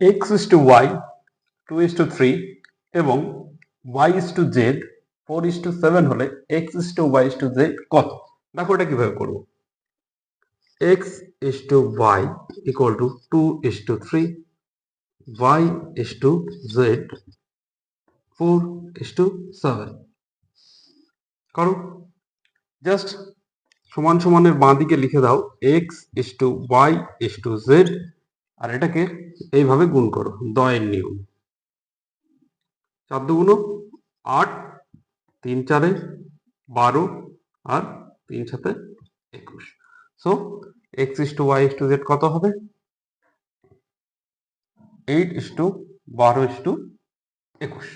X is to y two is to three এবং y is to z four is to seven হলে x is to y is to z কত দেখো এটা কীভাবে করব x is to y equal to two is to three y is to z four is to seven করো just সমান সমানের বাঁ দিকে লিখে দাও x is to y is to z আর এটাকে এইভাবে গুণ করো, দয়ের নিয়ম। চার দুগুণ আট, তিন চারে বারো আর তিন সাথে একুশ। So x is to y is to z কত হবে? এইট ইস টু বারো ইস টু একুশ।